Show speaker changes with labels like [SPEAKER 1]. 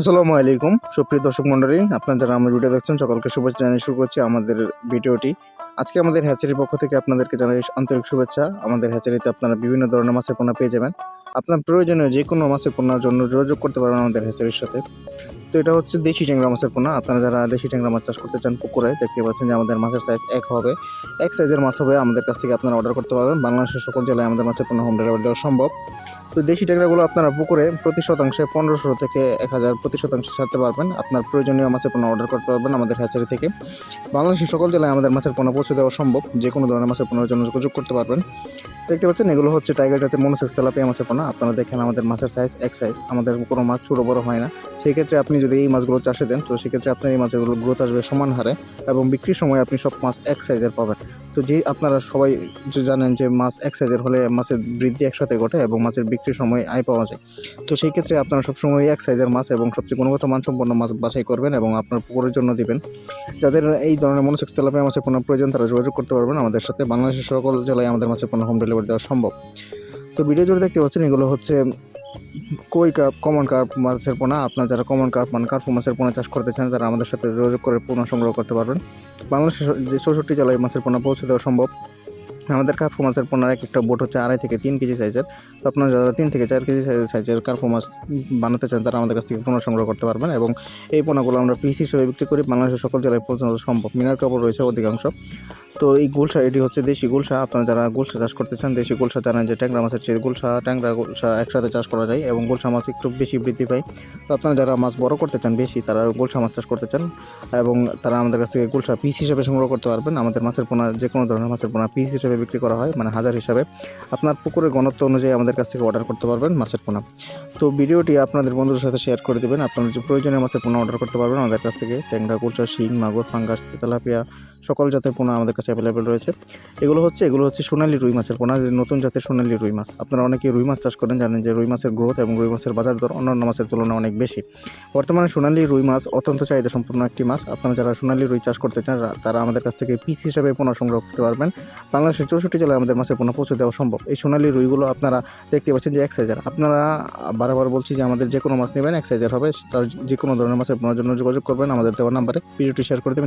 [SPEAKER 1] আসসালামু আলাইকুম। সুপ্রিয় দর্শক মন্ডলী আপনারা যারা আমার ভিডিও দেখছেন, সকলকে শুভেচ্ছা জানিয়ে শুরু করছি আমাদের ভিডিওটি। আজকে আমাদের হ্যাচারির পক্ষ থেকে আপনাদেরকে জানাই আন্তরিক শুভেচ্ছা। আমাদের হ্যাচারিতে আপনারা বিভিন্ন ধরনের মাছের পণ্য পেয়ে যাবেন। আপনার প্রয়োজনীয় যে কোনো মাছের পণ্যের জন্য যোগাযোগ করতে পারবেন আমাদের হ্যাচারির সাথে। তো এটা হচ্ছে দেশি ট্যাংরা মাছের পোনা। আপনারা যারা দেশি ট্যাংরা মাছ চাষ করতে চান পুকুরে, দেখতে পাচ্ছেন যে আমাদের মাছের সাইজ এক হবে। এক সাইজের মাছ হবে, আমাদের কাছ থেকে আপনারা অর্ডার করতে পারবেন। বাংলাদেশের সকল জেলায় আমাদের মাছের পোনা হোম ডেলিভারি দেওয়া সম্ভব। তো দেশি ট্যাংরাগুলো আপনারা পুকুরে প্রতি শতাংশে পনেরোশো থেকে এক হাজার প্রতি শতাংশে ছাড়তে পারবেন। আপনার প্রয়োজনীয় মাছের পোনা অর্ডার করতে পারবেন আমাদের হ্যাচারি থেকে। বাংলাদেশের সকল জেলায় আমাদের মাছের পোনা পৌঁছে দেওয়া সম্ভব। যে কোনো ধরনের মাছের পোনার জন্য যোগাযোগ করতে পারবেন। দেখতে পাচ্ছেন, এগুলো হচ্ছে টাইগার জাতের মনোসেক্স তেলাপিয়া মাছের পোনা। আপনারা দেখেন আমাদের মাছের সাইজ এক সাইজ আমাদের কোনো মাছ ছোটো বড় হয় না। সেই ক্ষেত্রে আপনি যদি এই মাছগুলো চাষে দেন, তো সেক্ষেত্রে আপনার এই মাছগুলো গ্রোথ আসবে সমান হারে এবং বিক্রির সময় আপনি সব মাছ এক সাইজের পাবেন। তো যে আপনারা সবাই জানেন যে মাছ এক সাইজের হলে মাছের বৃদ্ধি একসাথে ঘটে এবং মাছের বিক্রির সময় আয় পাওয়া যায়। তো সেই ক্ষেত্রে আপনারা সবসময় এক সাইজের মাছ এবং সবচেয়ে গুণগত মানসম্পন্ন মাছ বাছাই করবেন এবং আপনার পুকুরের জন্য দিবেন। যাদের এই ধরনের মনোসেক্স তেলাপিয়া মাছের কোনো প্রয়োজন, তারা যোগাযোগ করতে পারবেন আমাদের সাথে। বাংলাদেশের সকল জেলায় আমাদের মাছের কোনো হোম ডেলিভারি দেওয়া সম্ভব। তো ভিডিও জুড়ে দেখতে পাচ্ছেন, এগুলো হচ্ছে কই কাপ কমন কার্প মাছের পোনা, আপনার যারা কমন কার্প মানে কার্পু মাছের পোনা চাষ করতে চান, তারা আমাদের সাথে যোগাযোগ করে পোনা সংগ্রহ করতে পারবেন। বাংলাদেশের যে চৌষট্টি জেলায় মাছের পোনা পৌঁছে দেওয়া সম্ভব, আমাদের কার্পু মাছের পোনার এক একটা বোট হচ্ছে আড়াই থেকে তিন কেজি সাইজের। তো আপনারা যারা তিন থেকে চার কেজি সাইজের কার্পু মাছ বানাতে চান, তারা আমাদের কাছ থেকে পোনা সংগ্রহ করতে পারবেন এবং এই পোনাগুলো আমরা পিস হিসেবে বিক্রি করি। বাংলাদেশের সকল জেলায় পৌঁছানো সম্ভব। মিনার কাপড় রয়েছে অধিকাংশ। তো এই গুলশা, এটি হচ্ছে দেশি গুলশা। আপনারা যারা গুলশা চাষ করতে চান, দেশি গুলশা জানেন যে ট্যাংরা মাছের চেয়ে গুলশা, ট্যাংরা গুলশা একসাথে চাষ করা যায় এবং গুলশা মাছ একটু বেশি বৃদ্ধি পায়। তো আপনারা যারা মাছ বড় করতে চান, বেশি, তারা গুলশা মাছ চাষ করতে চান এবং তারা আমাদের কাছ থেকে গুলশা পিস হিসাবে সংগ্রহ করতে পারবেন। আমাদের মাছের পোনা, যে কোনো ধরনের মাছের পোনা পিস হিসাবে বিক্রি করা হয় মানে হাজার হিসাবে। আপনার পুকুরের ঘনত্ব অনুযায়ী আমাদের কাছ থেকে অর্ডার করতে পারবেন মাছের পোনা। তো ভিডিওটি আপনাদের বন্ধুদের সাথে শেয়ার করে দেবেন। আপনারা যে প্রয়োজনীয় মাছের পোনা অর্ডার করতে পারবেন, আমাদের কাছ থেকে ট্যাংরা, গুলশা, শিং, মাগুর, ফাঙ্গাস, তেলাপিয়া, সকল জাতের পোনা আমাদের কাছে অ্যাভেলেবেল রয়েছে। এগুলো হচ্ছে এগুলো হচ্ছে সোনালী রুই মাছের পোনা নতুন জাতের সোনালি রুই মাছ। আপনারা অনেকে রুই মাছ চাষ করেন, জানেন যে রুই মাছের গ্রোথ এবং রুই মাছের বাজার দর অন্যান্য মাছের তুলনায় অনেক বেশি। বর্তমানে সোনালি রুই মাছ অত্যন্ত চাহিদা সম্পন্ন একটি মাছ। আপনারা যারা সোনালি রুই চাষ করতে চান তারা আমাদের কাছ থেকে পিস হিসাবে পোনা সংগ্রহ করতে পারবেন। বাংলাদেশের চৌষট্টি জেলায় আমাদের মাছের পোনা পৌঁছে দেওয়া সম্ভব। এই সোনালী রুইগুলো আপনারা দেখতে পাচ্ছেন যে এক সাইজের আপনারা বারবার বলছি যে আমাদের যে কোনো মাছ নেবেন, এক সাইজের হবে। তার যে কোনো ধরনের মাছের পোনার জন্য যোগাযোগ করবেন। আমাদের দেওয়ার নাম্বারে ভিডিওটি শেয়ার করে দেবেন।